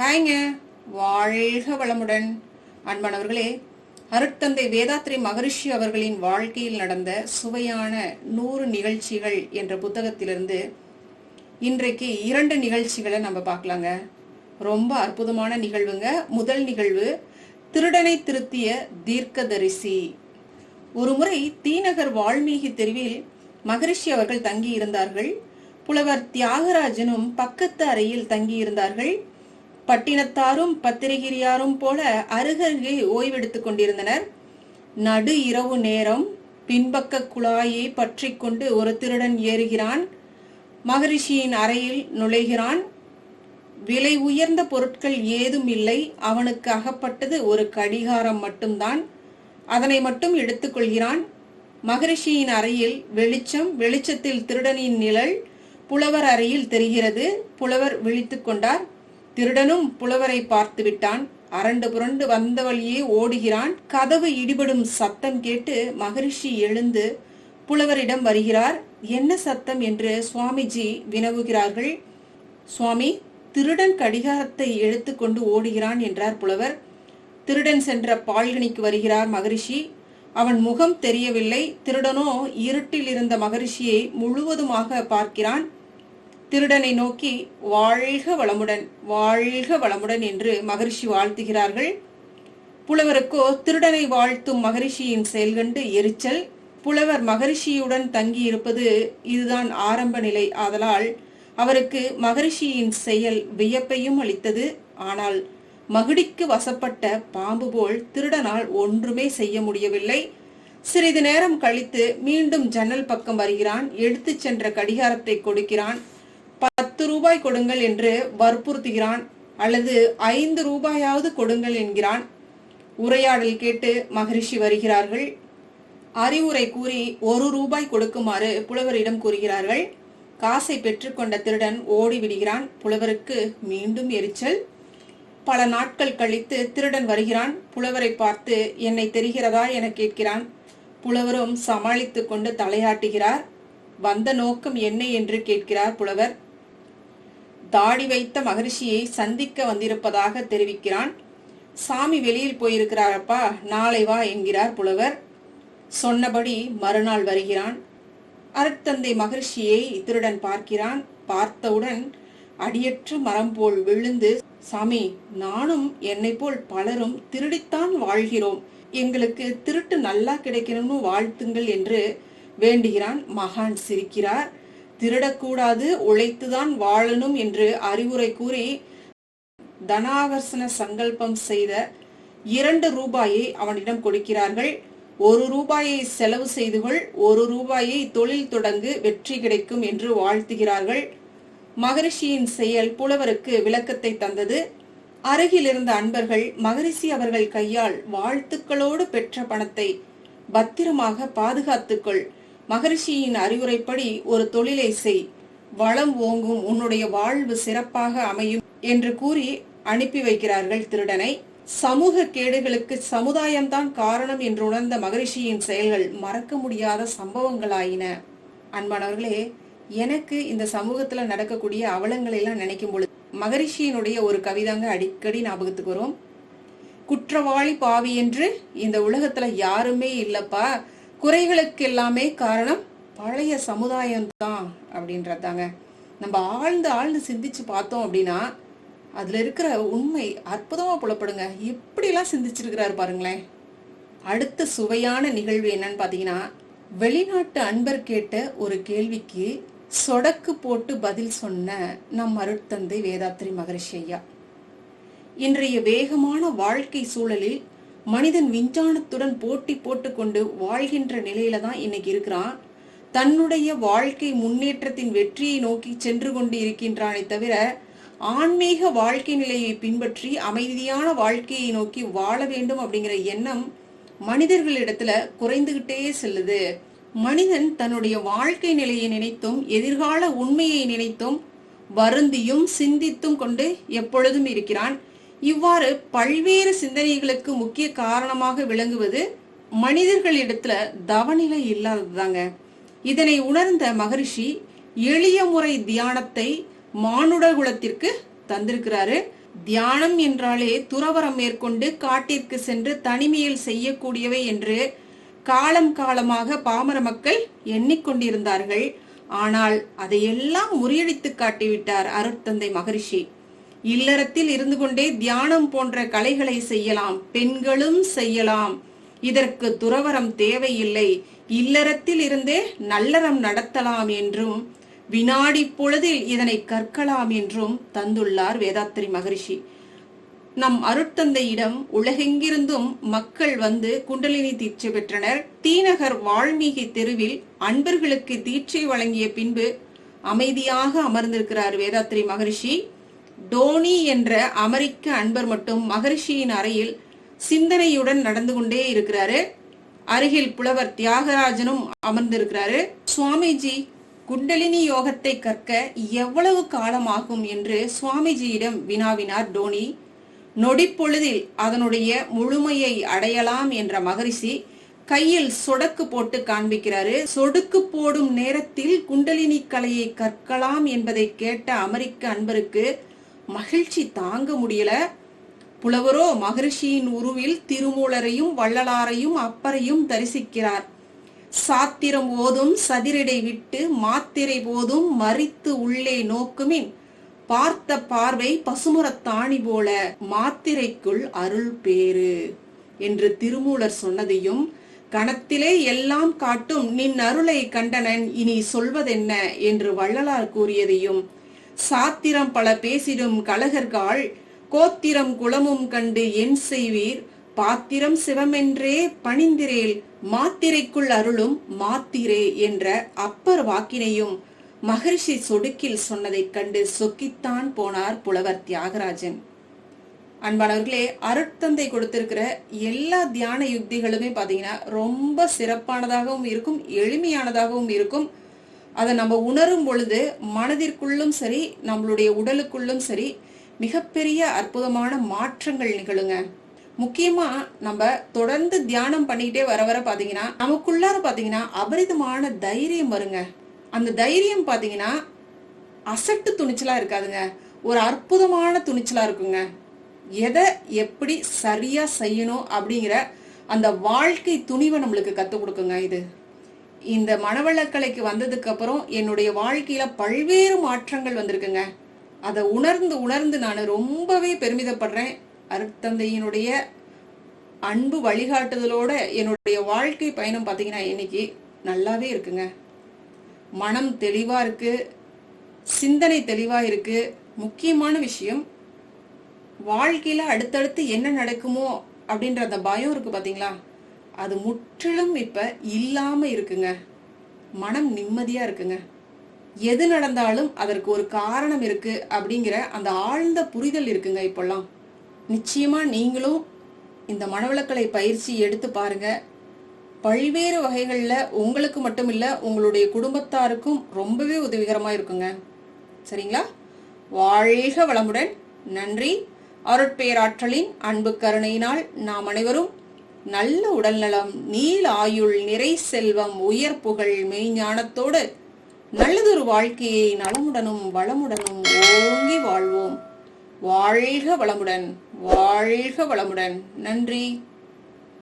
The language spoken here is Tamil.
ஹாய்ங்க. வாழ்க வளமுடன் அன்பானவர்களே அருட்தந்தை வேதாத்ரி மகரிஷி அவர்களின் வாழ்க்கையில் நடந்த சுவையான நூறு நிகழ்ச்சிகள் என்ற புத்தகத்திலிருந்து இன்றைக்கு இரண்டு நிகழ்ச்சிகளை நம்ம பார்க்கலாங்க. ரொம்ப அற்புதமான நிகழ்வுங்க. முதல் நிகழ்வு திருடனை திருத்திய தீர்க்கதரிசி. ஒருமுறை தீநகர் வால்மீகி தெருவில் மகரிஷி அவர்கள் தங்கி இருந்தார்கள் புலவர் தியாகராஜனும் பக்கத்து அறையில் தங்கியிருந்தார்கள். பட்டினத்தாரும் பத்திரிகிரியாரும் போல அருகருகே ஓய்வெடுத்துக் கொண்டிருந்தனர். நடு இரவு நேரம். பின்பக்க குழாயை பற்றி கொண்டு ஒரு திருடன் ஏறுகிறான். மகரிஷியின் அறையில் நுழைகிறான். விலை உயர்ந்த பொருட்கள் ஏதும் இல்லை. அவனுக்கு அகப்பட்டது ஒரு கடிகாரம் மட்டும்தான். அதனை மட்டும் எடுத்துக்கொள்கிறான் மகரிஷியின் அறையில் வெளிச்சம் வெளிச்சத்தில் திருடனின் நிழல் புலவர் அறையில் தெரிகிறது. புலவர் விழித்துக் கொண்டார். திருடனும் புலவரை பார்த்து விட்டான். அரண்டு புரண்டு வந்த வழியே ஓடுகிறான். கதவு இடிபடும் சத்தம் கேட்டு மகரிஷி எழுந்து புலவரிடம் வருகிறார். என்ன சத்தம்? என்று சுவாமிஜி வினவுகிறார்கள். சுவாமி திருடன் கடிகாரத்தை எடுத்துக்கொண்டு ஓடுகிறான் என்றார் புலவர். திருடன் சென்ற பால்கனிக்கு வருகிறார் மகரிஷி. அவன் முகம் தெரியவில்லை. திருடனோ இருட்டில் இருந்த மகரிஷியை முழுவதுமாக பார்க்கிறான். திருடனை நோக்கி வாழ்க வளமுடன் வாழ்க வளமுடன் என்று மகரிஷி வாழ்த்துகிறார்கள். புலவருக்கோ திருடனை வாழ்த்தும் மகரிஷியின் செயல்கண்டு எரிச்சல் புலவர் மகரிஷியுடன் தங்கி இருப்பது இதுதான் ஆரம்ப நிலை. ஆதலால் அவருக்கு மகரிஷியின் செயல் வியப்பையும் அளித்தது. ஆனால் மகிடிக்கு வசப்பட்ட பாம்பு போல் திருடனால் ஒன்றுமே செய்ய முடியவில்லை. சிறிது நேரம் கழித்து மீண்டும் ஜன்னல் பக்கம் வருகிறான். எடுத்துச் சென்ற கடிகாரத்தை கொடுக்கிறான். பத்து ரூபாய் கொடுங்கள் என்று வற்புறுத்துகிறான் அல்லது ஐந்து ரூபாயாவது கொடுங்கள் என்கிறான். உரையாடல் கேட்டு மகரிஷி வருகிறார்கள். அறிவுரை கூறி ஒரு ரூபாய் கொடுக்குமாறு புலவரிடம் கூறுகிறார்கள். காசை பெற்றுக்கொண்ட திருடன் ஓடிவிடுகிறான் புலவருக்கு மீண்டும் எரிச்சல். பல நாட்கள் கழித்து திருடன் வருகிறான். புலவரை பார்த்து என்னை தெரிகிறதா? என கேட்கிறான். புலவரும் சமாளித்துக்கொண்டு தலையாட்டுகிறார். வந்த நோக்கம் என்ன? என்று கேட்கிறார் புலவர். தாடி வைத்த மகரிஷியை சந்திக்க வந்திருப்பதாக தெரிவிக்கிறான். சாமி வெளியில் போயிருக்கிறாரப்பா நாளை வா என்கிறார் புலவர். சொன்னபடி மறுநாள் வருகிறான். அருட்தந்தை மகரிஷியை திருடன் பார்க்கிறான். பார்த்தவுடன் அடியற்ற மரம் போல் விழுந்து சாமி நானும் என்னை போல் பலரும் திருடித்தான் வாழ்கிறோம். எங்களுக்கு திருட்டு நல்லா கிடைக்கணும்னு வாழ்த்துங்கள் என்று வேண்டுகிறான். மகான் சிரிக்கிறார். திருடக்கூடாது உழைத்துதான் வாழணும் என்று அறிவுரை கூறி தனாகர்ஷன சங்கல்பம் செய்த இரண்டு ரூபாயை அவனிடம் கொடுக்கிறார்கள். ஒரு ரூபாயை செலவு செய்துகொள் ஒரு ரூபாயை தொழில் தொடங்கு வெற்றி கிடைக்கும் என்று வாழ்த்துகிறார்கள். மகரிஷியின் செயல் புலவருக்கு விளக்கத்தை தந்தது. அருகில் இருந்த அன்பர்கள் மகரிஷி அவர்கள் கையால் வாழ்த்துக்களோடு பெற்ற பணத்தை பத்திரமாக பாதுகாத்துக்கொள் மகரிஷியின் அறிவுரைப்படி ஒரு தொழிலை செய். வளம் ஓங்கும் உன்னுடைய வாழ்வு சிறப்பாக அமையும் என்று கூறி அனுப்பி வைக்கிறார்கள் திருடனை. சமூக கேடுகளுக்கு சமுதாயம்தான் காரணம் என்று உணர்ந்த மகரிஷியின் செயல்கள் மறக்க முடியாத சம்பவங்களாயின. அன்பானவர்களே எனக்கு இந்த சமூகத்துல நடக்கக்கூடிய அவலங்களை எல்லாம் நினைக்கும் பொழுது மகரிஷியினுடைய ஒரு கவிதாங்க அடிக்கடி ஞாபகத்துக்கு வரும். குற்றவாளி பாவி என்று இந்த உலகத்துல யாருமே இல்லப்பா. குறைகளுக்கு எல்லாமே காரணம் பழைய சமுதாயம் தான் அப்படின்றதாங்க. நம்ம ஆழ்ந்து ஆழ்ந்து சிந்திச்சு பார்த்தோம் அப்படின்னா அதுல இருக்கிற உண்மை அற்புதமா புலப்படுங்க. எப்படிலாம் சிந்திச்சிருக்கிறாரு பாருங்களேன். அடுத்த சுவையான நிகழ்வு என்னன்னு பாத்தீங்கன்னா வெளிநாட்டு அன்பர் கேட்ட ஒரு கேள்விக்கு சொடக்கு போட்டு பதில் சொன்ன நம் அருட்தந்தை வேதாத்திரி மகரிஷி ஐயா. இன்றைய வேகமான வாழ்க்கை சூழலில் மனிதன் விஞ்ஞானத்துடன் போட்டி போட்டுக்கொண்டு வாழ்கின்ற நிலையில தான் இன்னைக்கு இருக்கிறான். தன்னுடைய வாழ்க்கை முன்னேற்றத்தின் வெற்றியை நோக்கி சென்று கொண்டு இருக்கின்றானே தவிர ஆன்மீக வாழ்க்கை நிலையை பின்பற்றி அமைதியான வாழ்க்கையை நோக்கி வாழ வேண்டும் அப்படிங்கிற எண்ணம் மனிதர்களிடத்துல குறைந்துகிட்டே செல்லுது. மனிதன் தன்னுடைய வாழ்க்கை நிலையை நினைத்தும் எதிர்கால உண்மையை நினைத்தும் வருந்தியும் சிந்தித்தும் கொண்டு எப்பொழுதும் இருக்கிறான். இவ்வாறு பல்வேறு சிந்தனைகளுக்கு முக்கிய காரணமாக விளங்குவது மனிதர்களிடத்துல தவநிலை இல்லாததுதாங்க. இதனை உணர்ந்த மகரிஷி எளிய முறை தியானத்தை மானுட குலத்திற்கு தந்திருக்கிறாரு. தியானம் என்றாலே துறவரம் மேற்கொண்டு காட்டிற்கு சென்று தனிமையில் செய்யக்கூடியவை என்று காலம் காலமாக பாமர மக்கள் எண்ணிக்கொண்டிருந்தார்கள். ஆனால் அதையெல்லாம் முறியடித்து காட்டிவிட்டார் அருட்தந்தை மகரிஷி. இல்லறத்தில் இருந்து கொண்டே தியானம் போன்ற கலைகளை செய்யலாம் பெண்களும் செய்யலாம். இதற்கு துறவரம் தேவையில்லை. இல்லறத்தில் இருந்தே நல்லறம் நடத்தலாம் என்றும் வினாடி பொழுதில் இதனை கற்கலாம் என்றும் தந்துள்ளார் வேதாத்திரி மகரிஷி. நம் அருட்தந்தையிடம் உலகெங்கிருந்தும் மக்கள் வந்து குண்டலினி தீட்சை பெற்றனர். தீநகர் வால்மீகி தெருவில் அன்பர்களுக்கு தீட்சை வழங்கிய பின்பு அமைதியாக அமர்ந்திருக்கிறார் வேதாத்திரி மகரிஷி. டோனி என்ற அமெரிக்க அன்பர் மட்டும் மகரிஷியின் அறையில் சிந்தனையுடன் நடந்து கொண்டே இருக்கிறாரு. அருகில் புலவர் தியாகராஜனும் அமர்ந்திருக்கிறாரு. சுவாமிஜி குண்டலினி யோகத்தை கற்க எவ்வளவு காலமாகும் என்று சுவாமிஜியிடம் வினாவினார் டோனி. நொடிப்பொழுதில் அதனுடைய முழுமையை அடையலாம் என்ற மகரிஷி கையில் சொடக்கு போட்டு காண்பிக்கிறாரு. சொடுக்கு போடும் நேரத்தில் குண்டலினி கலையை கற்கலாம் என்பதை கேட்ட அமெரிக்க அன்பருக்கு மகிழ்ச்சி தாங்க முடியல. புலவரோ மகரிஷியின் உருவில் திருமூலரையும் வள்ளலாரையும் அப்பரையும் தரிசிக்கிறார். சாத்திரம் ஓதும் சதிரடை விட்டு மாத்திரை போதும் மறித்து உள்ளே நோக்குமின். பார்த்த பார்வை பசுமரத்தாணி போல மாத்திரைக்குள் அருள் பேரு என்று திருமூலர் சொன்னதையும் கணத்திலே எல்லாம் காட்டும் நின் அருளை கண்டனன் இனி சொல்வதென்ன? என்று வள்ளலார் கூறியதையும் சாத்திரம் பல பேசிடும் கலகர்கள் கோத்திரம் குளமும் கண்டு என் செய்வீர். பாத்திரம் சிவமென்றே பணிந்திரேல் மாத்திரைக்குள் அருளும் மாத்திரே என்ற அப்பர் வாக்கினையும் மகரிஷி சொடுக்கில் சொன்னதைக் கண்டு சொக்கித்தான் போனார் புலவர் தியாகராஜன். அன்பானவர்களே அருட்தந்தை கொடுத்திருக்கிற எல்லா தியான யுக்திகளுமே பார்த்தீங்கன்னா ரொம்ப சிறப்பானதாகவும் இருக்கும் எளிமையானதாகவும் இருக்கும். அதை நம்ம உணரும் பொழுது மனதிற்குள்ளும் சரி நம்மளுடைய உடலுக்குள்ளும் சரி மிகப்பெரிய அற்புதமான மாற்றங்கள் நிகழுங்க. முக்கியமா நம்ம தொடர்ந்து தியானம் பண்ணிக்கிட்டே வர வர பாத்தீங்கன்னா நமக்குள்ளார பாத்தீங்கன்னா அபரிதமான தைரியம் வருங்க. அந்த தைரியம் பாத்தீங்கன்னா அசட்டு துணிச்சலா இருக்காதுங்க. ஒரு அற்புதமான துணிச்சலா இருக்குங்க. எதை எப்படி சரியா செய்யணும் அப்படிங்கிற அந்த வாழ்க்கை துணிவை நம்மளுக்கு கத்துக் கொடுக்குங்க இது. இந்த மனவளக்கலைக்கு வந்ததுக்கு அப்புறம் என்னுடைய வாழ்க்கையில பல்வேறு மாற்றங்கள் வந்திருக்குங்க. அதை உணர்ந்து உணர்ந்து நான் ரொம்பவே பெருமிதப்படுறேன். அருத்தந்தையினுடைய அன்பு வழிகாட்டுதலோட என்னுடைய வாழ்க்கை பயணம் பார்த்தீங்கன்னா இன்னைக்கு நல்லாவே இருக்குங்க. மனம் தெளிவாக இருக்கு. சிந்தனை தெளிவாக இருக்கு. முக்கியமான விஷயம் வாழ்க்கையில் அடுத்தடுத்து என்ன நடக்குமோ அப்படின்ற அந்த பயம் இருக்கு பார்த்தீங்களா அது முற்றிலும் இப்ப இல்லாம இருக்குங்க. மனம் நிம்மதியா இருக்குங்க. எது நடந்தாலும் அதற்கு ஒரு காரணம் இருக்கு அப்படிங்கிற அந்த ஆழ்ந்த புரிதல் இருக்குங்க இப்பெல்லாம். நிச்சயமா நீங்களும் இந்த மனவளக்கலை பயிற்சி எடுத்து பாருங்க. பல்வேறு வகைகளில் உங்களுக்கு மட்டும் இல்லை உங்களுடைய குடும்பத்தாருக்கும் ரொம்பவே உதவிகரமாக இருக்குங்க. சரிங்களா? வாழ்க வளமுடன். நன்றி. அருட்பேராற்றலின் அன்பு கருணையினால் நாம் அனைவரும் நல்ல உடல்நலம் நீல ஆயுள் நிறை செல்வம் உயர் புகழ் மெய்ஞானத்தோடு நல்லதொரு வாழ்க்கையை நலமுடனும் வளமுடனும் ஓங்கி வாழ்வோம். வாழ்க வளமுடன் வாழ்க வளமுடன். நன்றி.